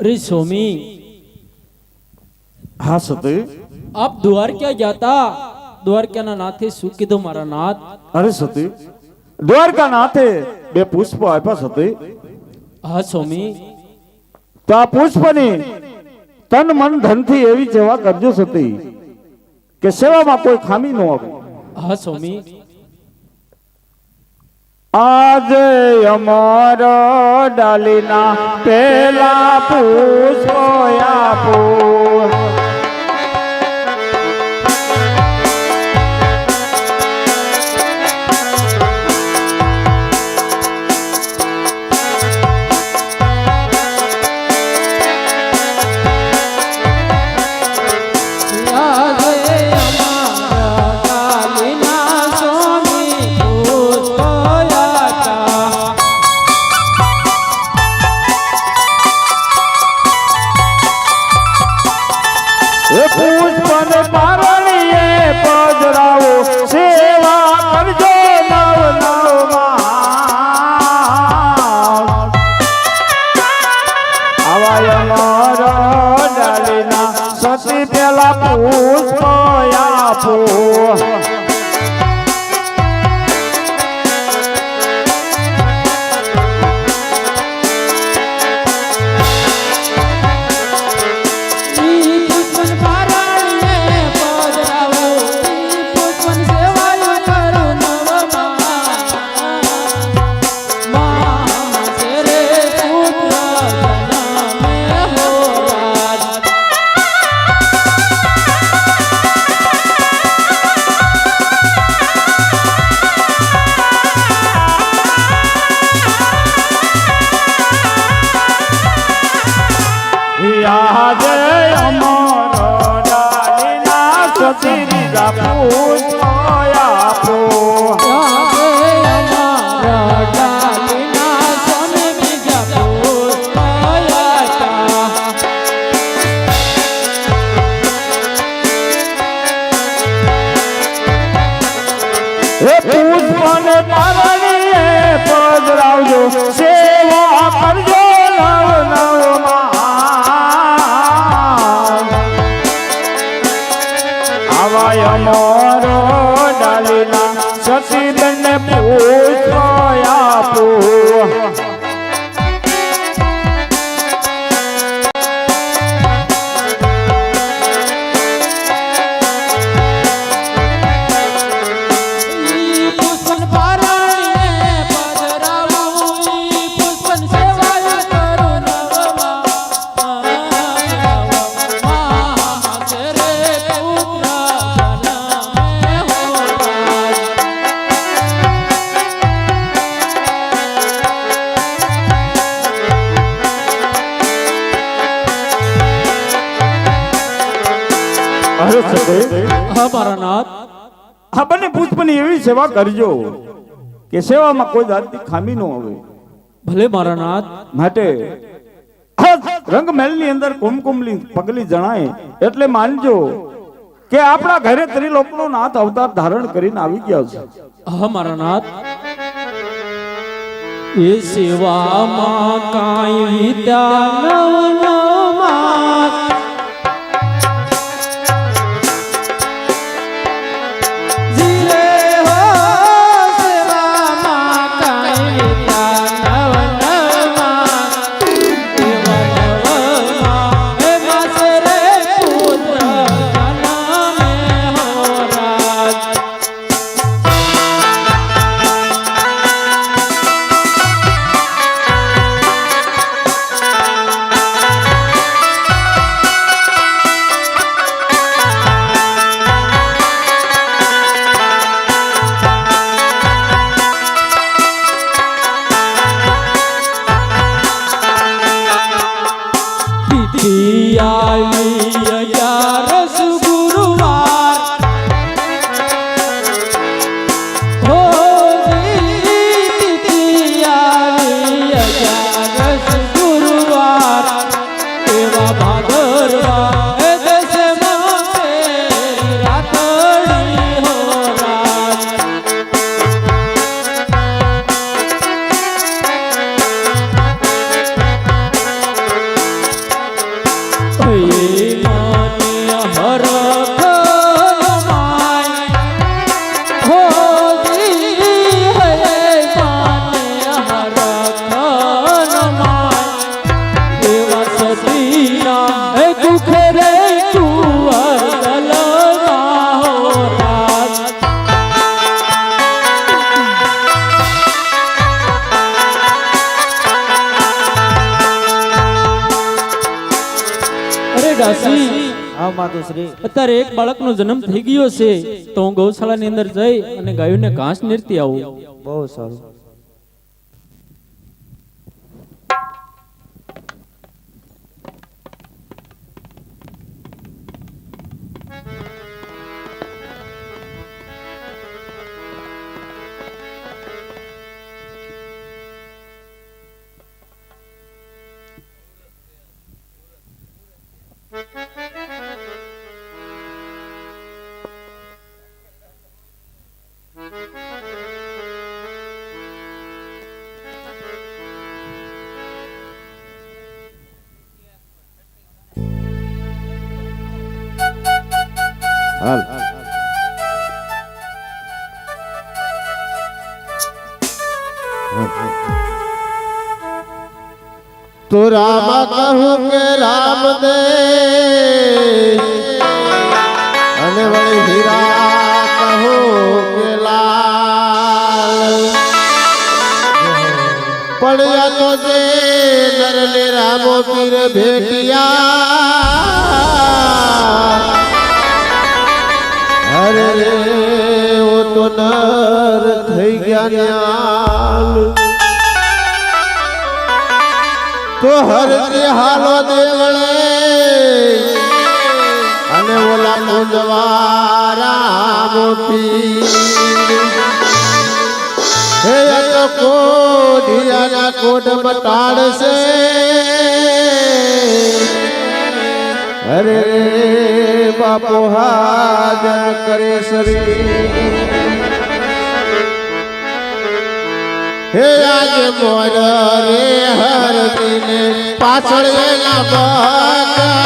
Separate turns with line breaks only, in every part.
અરે સ્વામી
હા સતી?
આપ દ્વારકા ગયા તા દ્વારકાના નાથે શું કીધું મારા નાથ?
અરે સતી દ્વારકા નાથે બે પુષ્પ આપ્યા સતી.
હા સ્વામી.
તો આ પુષ્પની તન મન ધનથી એવી સેવા કરજો સતી કે સેવામાં કોઈ ખામી ન આવે.
હા સ્વામી.
આજે અમારો ડાલીના પેલા પુષ્પો આપો
હા મારા નાથ
બંને પુષ્પની એવી સેવા કરજો કે સેવામાં કોઈ જાતની ખામી ન આવે
ભલે મારા નાથ
માટે આ રંગમહેલની અંદર કુમકુમલી પગલી જણાય એટલે માનજો કે આપણા ઘરે ત્રિલોકનો નાથ અવતાર ધારણ કરીને આવી ગયા છે.
હા મારા નાથ એ સેવામાં કાંઈ વિદ્યા
તિયાલી અગિયારસ
અત્યારે એક બાળકનો જન્મ થઈ ગયો છે. તો હું ગૌશાળાની અંદર જઈ અને ગાયોને ઘાસ નીરતી આવું.
બહુ સારું.
રામ કહું કે રામ દે અને વળી હીરા કહું કે લાલ. પડ્યા તો જે નરને રામો પીર ભેટિયા. અરે રે, ઓ તો નર થઈ ગયા તો હરતી હાલો દેવળે. અને ઓલા મુંજવારા મોતી હે તો કોઢિયાના કોટ બતાડશે. અરે બાપો હાજર કરે શરીર. હે આજ મોર રે હરતીને પાછળ એના બકરા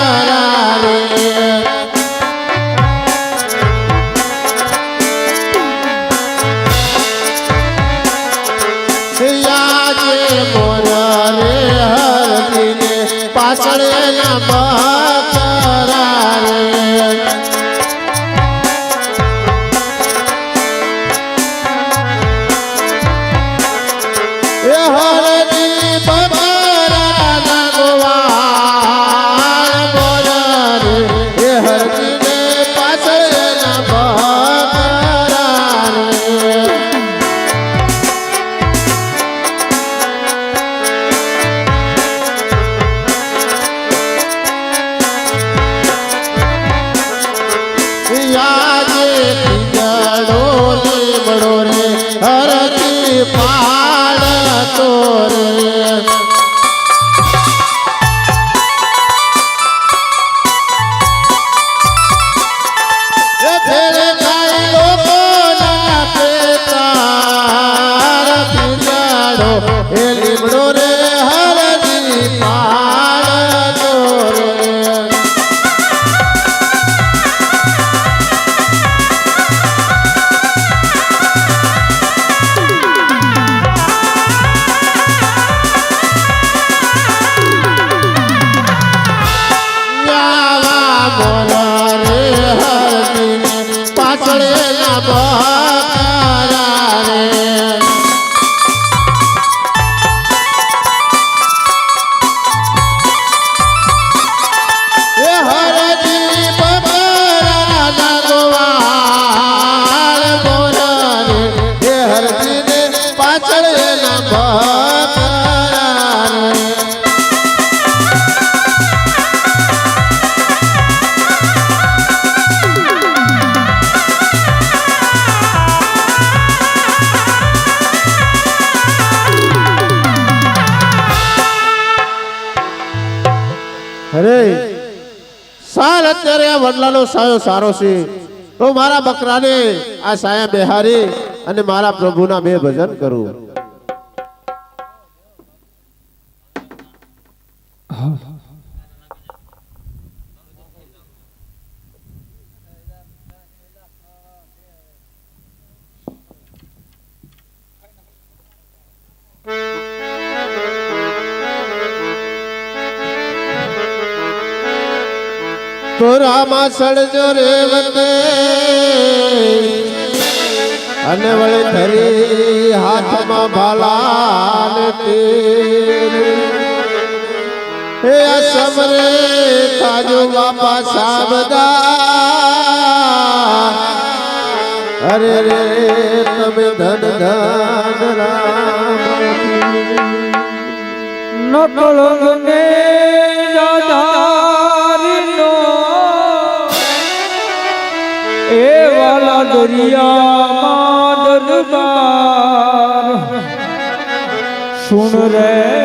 હરતી પાડતો বলা સાર અત્યારે આ વડલાનો સાયો સારો છે. તો મારા બકરાને, આ સાયા બિહારી અને મારા પ્રભુના બે ભજન કરું. તો રામા સળજો રેવતે. અને વળે ધરી હાથમાં ભાલા હે સમરે તાજો બાપા સાબદા. અરે રે તમે ધન ધન રામ.
નકળંગને દાદારીનો વાલા દરિયામાં દરબાર. સુન રે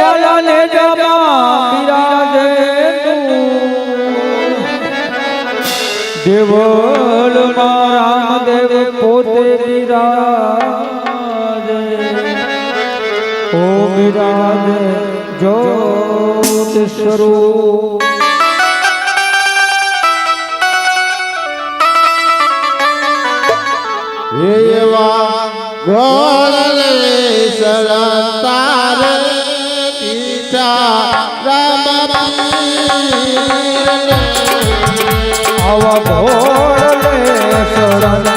વાલાને જમા બિરાજે દેવલ રામદેવ પોતે બિરાજે. ઓ બિરાજે જ્યોત સ્વરૂપ. આવા ભોળલે શરણ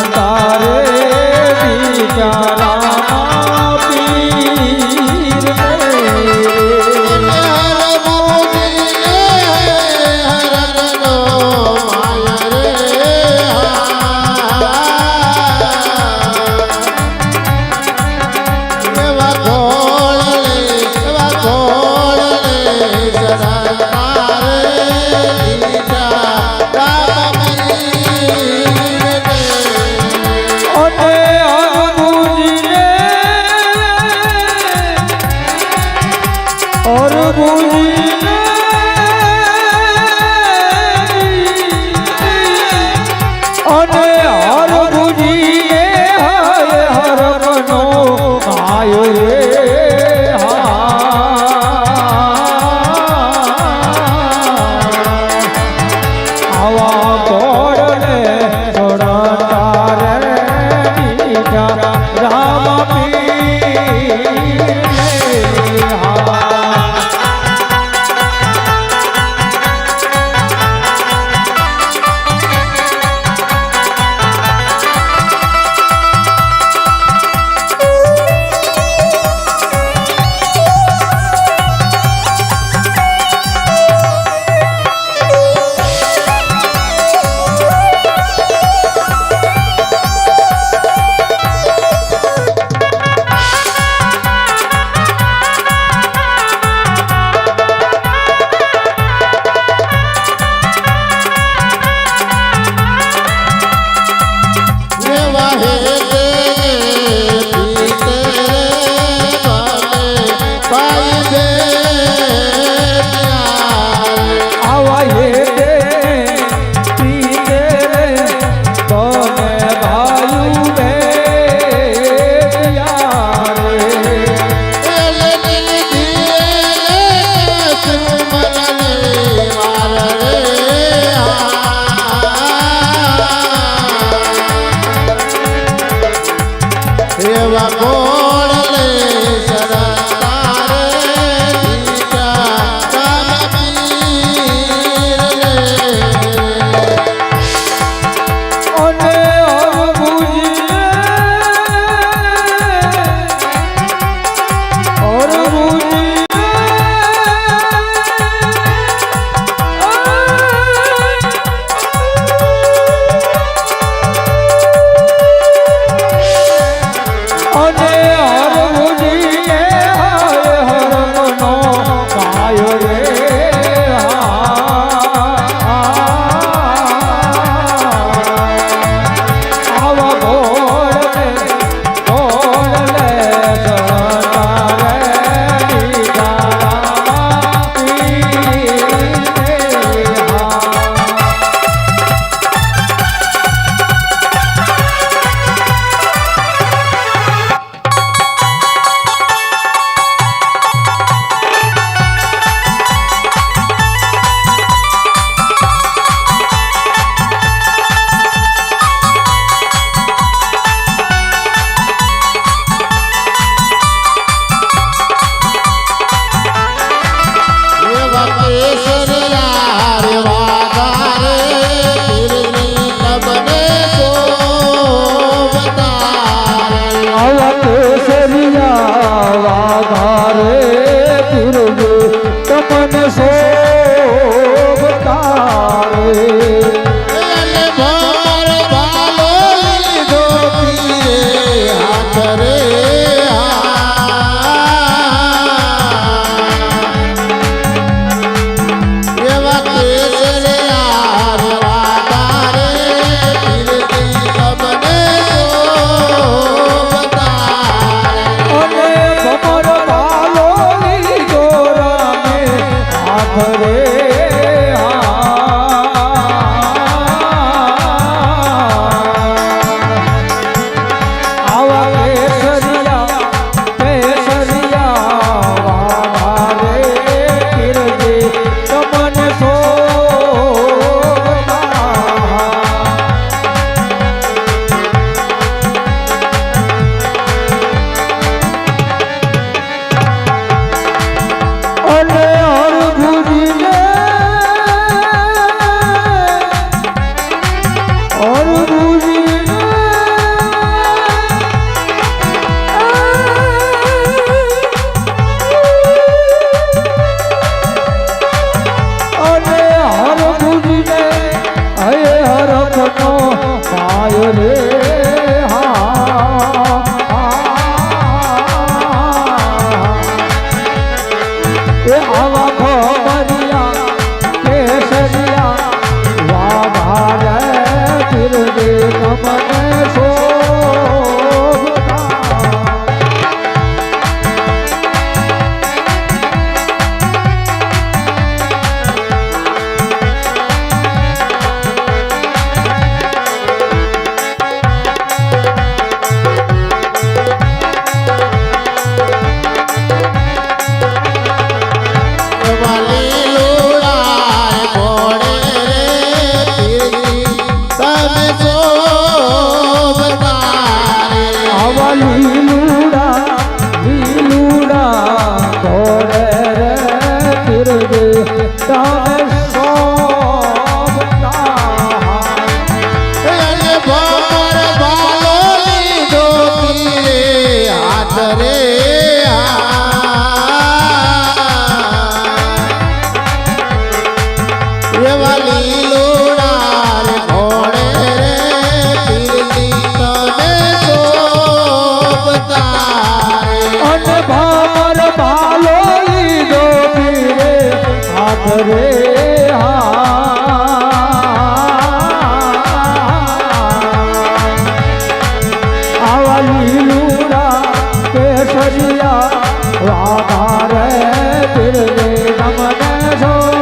Deus খবর ਦੇ ਤਾਂ તમને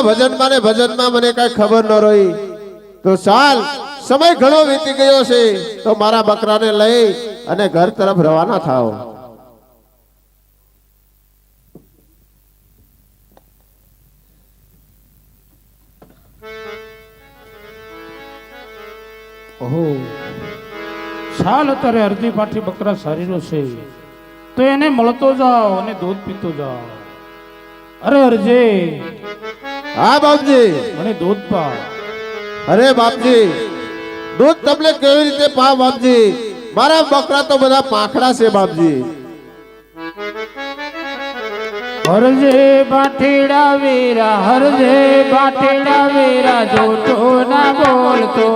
પ્રભુના ભજનમાં ને ભજનમાં મને કઈ ખબર ન રહી. તો ચાલ, સમય ઘણો વીતી ગયો છે, તો મારા બકરાને લઈ અને ઘર તરફ રવાના થાઓ.
ઓહો. ચાલ અત્યારે અડધી પાઠી બકરા શરીરો છે. તો એને મળતો જાઓ અને દૂધ પીતો જાઓ. અરે અરજે.
હા બાપજી.
મને દૂધ પા
અરે બાપજી. દૂધ તમને કેવી રીતે પા બાપજી? મારા બકરા તો બધા પાખડા છે બાપજી.
હરજે બાઠેડા વેરા હરજે બાઠેડા વેરા જોટો ના બોલતો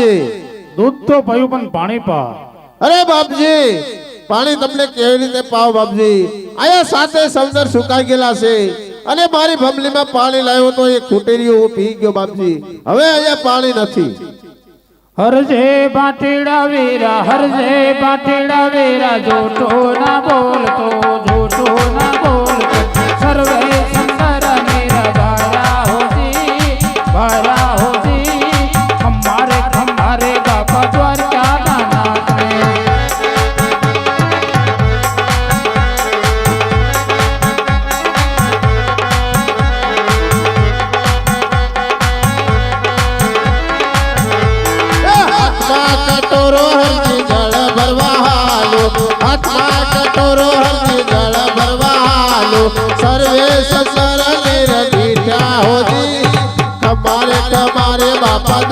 બાપજી
દૂધ તો પયું પણ પાણી પા.
અરે બાપજી પાણી તમને કેવી રીતે પાવ બાપજી? આયા સાથે સમંદર સુકાઈ ગયેલા છે. અને મારી ભમલીમાં પાણી લાવ્યો તો એ હું પી ગયો બાપજી. હવે અહીંયા પાણી નથી.
હરજે બાટેડા વેરા હરજે બાટેડા વેરા જોટો ના બોલતો
સસર મેર દીઠા હોજી કમારે કમારે બાપા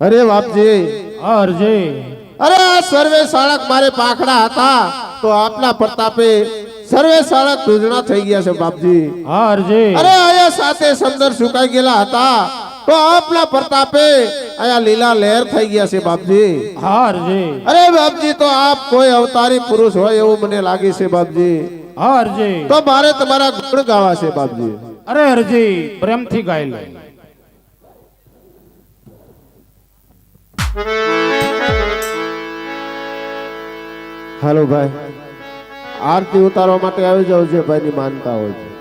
અરે બાપજી.
અરજી.
અરે સર્વે શાળક મારે પાખડા હતા તો આપના પ્રતાપે સર્વે શાળક દૂધણા થઈ ગયા છે બાપજી.
અરજી.
અરે આયા સાથે સમદર સુકાઈ ગયેલા હતા તો આપના પ્રતાપે આયા લીલા લહેર થઈ ગયા છે બાપજી.
હારજી
અરે બાપજી તો આપ કોઈ અવતારી પુરુષ હોય એવું મને લાગે છે બાપજી.
હારજી
તો મારે તમારા ગુણ ગાવા છે બાપજી.
અરે અરજી. પ્રેમથી ગાઈ લે.
હાલો ભાઈ. આરતી ઉતારવા માટે આવી જાવ જે ભાઈની માનતા હોય છે.